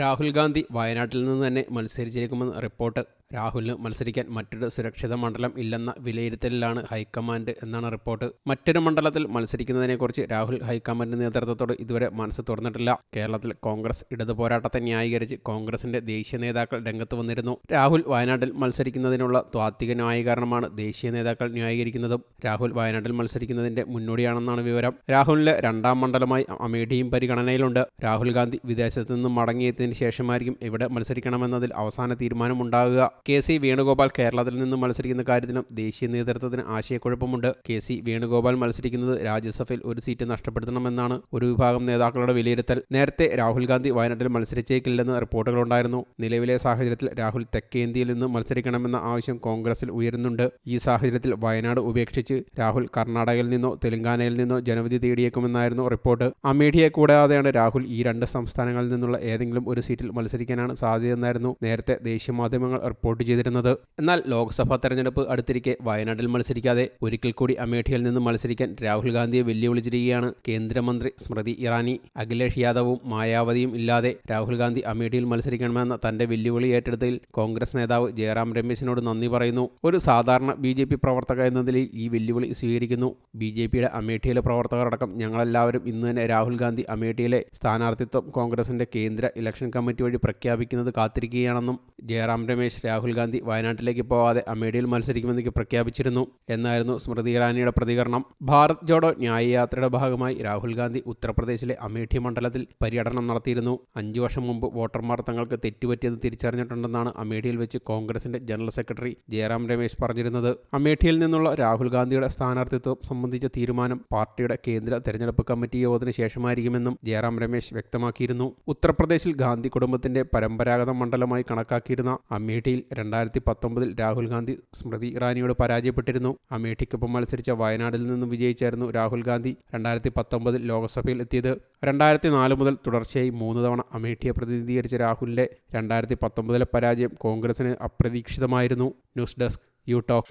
രാഹുൽ ഗാന്ധി വയനാട്ടിൽ നിന്ന് തന്നെ മത്സരിച്ചിരിക്കുമെന്ന് റിപ്പോർട്ട്. രാഹുലിന് മത്സരിക്കാൻ മറ്റൊരു സുരക്ഷിത മണ്ഡലം ഇല്ലെന്ന വിലയിരുത്തലിലാണ് ഹൈക്കമാൻഡ് എന്നാണ് റിപ്പോർട്ട്. മറ്റൊരു മണ്ഡലത്തിൽ മത്സരിക്കുന്നതിനെക്കുറിച്ച് രാഹുൽ ഹൈക്കമാൻഡ് നേതൃത്വത്തോട് ഇതുവരെ മനസ്സ് തുറന്നിട്ടില്ല. കേരളത്തിൽ കോൺഗ്രസ് ഇടത് പോരാട്ടത്തെ ന്യായീകരിച്ച് കോൺഗ്രസിന്റെ ദേശീയ നേതാക്കൾ രംഗത്ത് വന്നിരുന്നു. രാഹുൽ വയനാട്ടിൽ മത്സരിക്കുന്നതിനുള്ള താത്വിക ന്യായീകരണമാണ് ദേശീയ നേതാക്കൾ ന്യായീകരിക്കുന്നതും. രാഹുൽ വയനാട്ടിൽ മത്സരിക്കുന്നതിന്റെ മുന്നോടിയാണെന്നാണ് വിവരം. രാഹുലിന്റെ രണ്ടാം മണ്ഡലമായി അമേഠിയും പരിഗണനയിലുണ്ട്. രാഹുൽ ഗാന്ധി വിദേശത്ത് നിന്നും മടങ്ങിയെത്തിയതിനു ശേഷമായിരിക്കും ഇവിടെ മത്സരിക്കണമെന്നതിൽ അവസാന തീരുമാനമുണ്ടാകുക. കെ സി വേണുഗോപാൽ കേരളത്തിൽ നിന്നും മത്സരിക്കുന്ന കാര്യത്തിലും ദേശീയ നേതൃത്വത്തിന് ആശയക്കുഴപ്പമുണ്ട്. കെ സി വേണുഗോപാൽ മത്സരിക്കുന്നത് രാജ്യസഭയിൽ ഒരു സീറ്റ് നഷ്ടപ്പെടുത്തണമെന്നാണ് ഒരു വിഭാഗം നേതാക്കളുടെ വിലയിരുത്തൽ. നേരത്തെ രാഹുൽ ഗാന്ധി വയനാട്ടിൽ മത്സരിച്ചേക്കില്ലെന്ന് റിപ്പോർട്ടുകളുണ്ടായിരുന്നു നിലവിലെ സാഹചര്യത്തിൽ രാഹുൽ തെക്കേന്ത്യയിൽ നിന്ന് മത്സരിക്കണമെന്ന ആവശ്യം കോൺഗ്രസിൽ ഉയരുന്നുണ്ട്. ഈ സാഹചര്യത്തിൽ വയനാട് ഉപേക്ഷിച്ച് രാഹുൽ കർണാടകയിൽ നിന്നോ തെലങ്കാനയിൽ നിന്നോ ജനവിധി തേടിയേക്കുമെന്നായിരുന്നു റിപ്പോർട്ട്. അമേഠിയെ കൂടാതെയാണ് രാഹുൽ ഈ രണ്ട് സംസ്ഥാനങ്ങളിൽ നിന്നുള്ള ഏതെങ്കിലും ഒരു സീറ്റിൽ മത്സരിക്കാനാണ് സാധ്യതയെന്നായിരുന്നു നേരത്തെ ദേശീയ മാധ്യമങ്ങൾ റിപ്പോർട്ട് ചെയ്തിരുന്നത്. എന്നാൽ ലോക്സഭാ തെരഞ്ഞെടുപ്പ് അടുത്തിരിക്കെ വയനാട്ടിൽ മത്സരിക്കാതെ ഒരിക്കൽ കൂടി അമേഠിയിൽ നിന്ന് മത്സരിക്കാൻ രാഹുൽ ഗാന്ധിയെ വെല്ലുവിളിച്ചിരിക്കുകയാണ് കേന്ദ്രമന്ത്രി സ്മൃതി ഇറാനി. അഖിലേഷ് യാദവും മായാവതിയും ഇല്ലാതെ രാഹുൽ ഗാന്ധി അമേഠിയിൽ മത്സരിക്കണമെന്ന തന്റെ വെല്ലുവിളി ഏറ്റെടുത്തതിൽ കോൺഗ്രസ് നേതാവ് ജയറാം രമേശിനോട് നന്ദി പറയുന്നു. ഒരു സാധാരണ ബി ജെ പി പ്രവർത്തക എന്ന നിലയിൽ ഈ വെല്ലുവിളി സ്വീകരിക്കുന്നു. ബി ജെ പിയുടെ അമേഠിയിലെ പ്രവർത്തകരടക്കം ഞങ്ങളെല്ലാവരും ഇന്ന് തന്നെ രാഹുൽ ഗാന്ധി അമേഠിയിലെ സ്ഥാനാർത്ഥിത്വം കോൺഗ്രസിന്റെ കേന്ദ്ര ഇലക്ഷൻ കമ്മിറ്റി വഴി പ്രഖ്യാപിക്കുന്നത് കാത്തിരിക്കുകയാണെന്നും ജയറാം രമേശ് രാഹുൽ ഗാന്ധി വയനാട്ടിലേക്ക് പോവാതെ അമേഠിയിൽ മത്സരിക്കുമെന്ന് പ്രഖ്യാപിച്ചിരുന്നു. എന്നായിരുന്നു സ്മൃതി ഇറാനിയുടെ പ്രതികരണം. ഭാരത് ജോഡോ ന്യായയാത്രയുടെ ഭാഗമായി രാഹുൽ ഗാന്ധി ഉത്തർപ്രദേശിലെ അമേഠി മണ്ഡലത്തിൽ പര്യടനം നടത്തിയിരുന്നു. അഞ്ചു വർഷം മുമ്പ് വോട്ടർമാർ തങ്ങൾക്ക് തെറ്റുപറ്റിയെന്ന് തിരിച്ചറിഞ്ഞിട്ടുണ്ടെന്നാണ് അമേഠിയിൽ വെച്ച് കോൺഗ്രസിന്റെ ജനറൽ സെക്രട്ടറി ജയറാം രമേശ് പറഞ്ഞിരുന്നത്. അമേഠിയിൽ നിന്നുള്ള രാഹുൽ ഗാന്ധിയുടെ സ്ഥാനാർത്ഥിത്വം സംബന്ധിച്ച തീരുമാനം പാർട്ടിയുടെ കേന്ദ്ര തെരഞ്ഞെടുപ്പ് കമ്മിറ്റി യോഗത്തിന് ശേഷമായിരിക്കുമെന്നും ജയറാം രമേശ് വ്യക്തമാക്കിയിരുന്നു. ഉത്തർപ്രദേശിൽ ഗാന്ധി കുടുംബത്തിന്റെ പരമ്പരാഗത മണ്ഡലമായി കണക്കാക്കിയിരുന്ന അമേഠിയിൽ രണ്ടായിരത്തി പത്തൊമ്പതിൽ രാഹുൽ ഗാന്ധി സ്മൃതി ഇറാനിയോട് പരാജയപ്പെട്ടിരുന്നു. അമേഠിക്കൊപ്പം മത്സരിച്ച വയനാടിൽ നിന്നും വിജയിച്ചായിരുന്നു രാഹുൽ ഗാന്ധി രണ്ടായിരത്തി പത്തൊമ്പതിൽ ലോക്സഭയിൽ എത്തിയത്. രണ്ടായിരത്തി നാല് മുതൽ തുടർച്ചയായി മൂന്ന് തവണ അമേഠിയെ പ്രതിനിധീകരിച്ച രാഹുലിന്റെ രണ്ടായിരത്തി പത്തൊമ്പതിലെ പരാജയം കോൺഗ്രസിന് അപ്രതീക്ഷിതമായിരുന്നു. News desk you talk